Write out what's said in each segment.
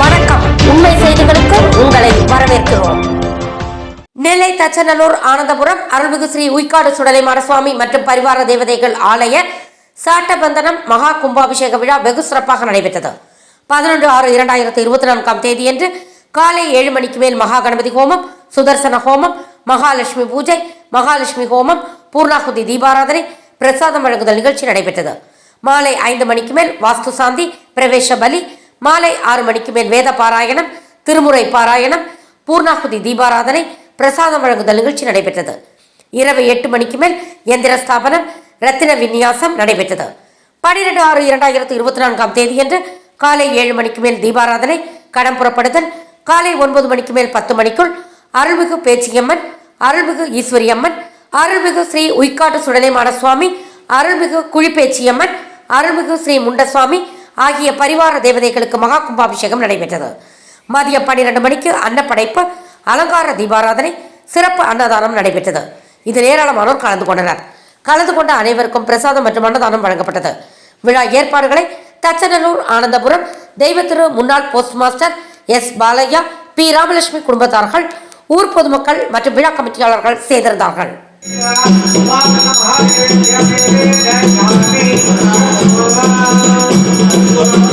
வணக்கம். உண்மை செய்திகளுக்கு உங்களை வரவேற்கிறோம். நெல்லை தச்சநல்லூர் ஆனந்தபுரம் அருள்மிகு ஸ்ரீ உய்காடு சுடலை மாடசுவாமி மற்றும் பரிவார தேவதைகள் ஆலய சாட்டபந்தனம் மகா கும்பாபிஷேக விழா வெகு சிறப்பாக நடைபெற்றது. பதினொன்று ஆறு இரண்டாயிரத்தி இருபத்தி நான்காம் தேதியன்று காலை ஏழு மணிக்கு மேல் மகா கணபதி ஹோமம் சுதர்சன ஹோமம் மகாலட்சுமி பூஜை மகாலட்சுமி ஹோமம் பூர்ணாகுதி தீபாராதனை பிரசாதம் வழங்குதல் நிகழ்ச்சி நடைபெற்றது. மாலை ஐந்து மணிக்கு மேல் வாஸ்து சாந்தி பிரவேச பலி மாலை ஆறு மணிக்கு மேல் வேத பாராயணம் திருமுறை பாராயணம் பூர்ணாகுதி தீபாராதனை பிரசாதம் வழங்குதல் நிகழ்ச்சி நடைபெற்றது. இரவு எட்டு மணிக்கு மேல் எந்திர ஸ்தாபனம் ரத்தின விநியாசம் நடைபெற்றது. பனிரெண்டு ஆறு இரண்டாயிரத்து இருபத்தி நான்காம் தேதியன்று காலை ஏழு மணிக்கு மேல் தீபாராதனை கடம் புறப்படுதல். காலை ஒன்பது மணிக்கு மேல் பத்து மணிக்குள் அருள்மிகு பேச்சியம்மன் அருள்மிகு ஈஸ்வரியம்மன் அருள்மிகு ஸ்ரீ உய்காட்டு சுடலைமான சுவாமி அருள்மிகு குழிப்பேச்சியம்மன் அருள்மிகு ஸ்ரீ முண்டசுவாமி ஆகிய பரிவார தேவதைகளுக்கு மகா கும்பாபிஷேகம் நடைபெற்றது. மதியம் பன்னிரண்டு மணிக்கு அன்னப்படைப்பு அலங்கார தீபாராதனை சிறப்பு அன்னதானம் நடைபெற்றது. இதில் ஏராளமானோர் கலந்து கொண்டனர். கலந்து கொண்ட அனைவருக்கும் பிரசாதம் மற்றும் அன்னதானம் வழங்கப்பட்டது. விழா ஏற்பாடுகளை தச்சநல்லூர் ஆனந்தபுரம் தெய்வத்திரு முன்னாள் post master S. Balaiah P. Ramalakshmi குடும்பத்தார்கள் ஊர் பொதுமக்கள் மற்றும் விழா கமிட்டியாளர்கள் செய்திருந்தார்கள் Thank you.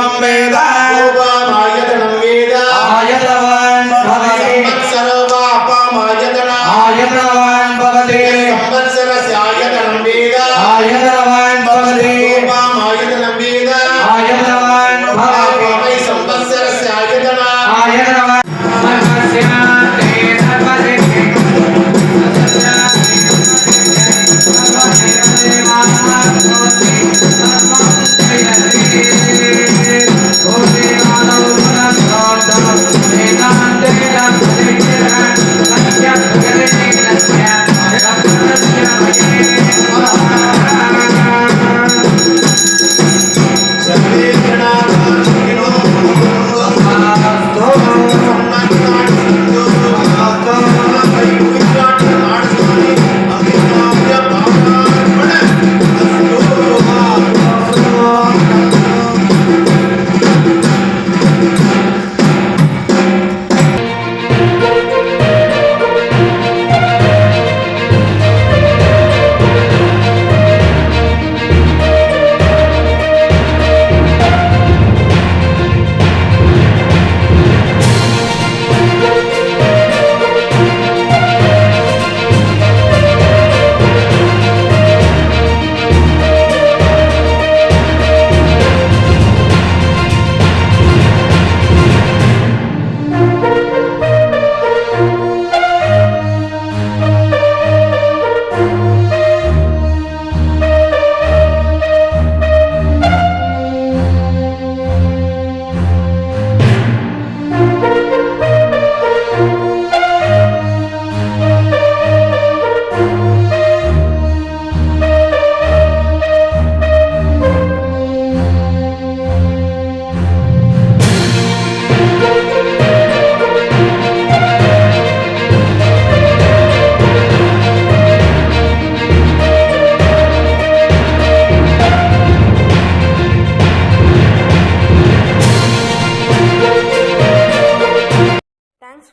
రూపం వేద రూపమాయతనం వేద ఆయతవాన్ భవతి. సంవత్సరవాపమాయతనం ఆయతవాన్ భవతి. సంవత్సరస్య ఆయతనం వేద ఆయతవాన్ భవతి.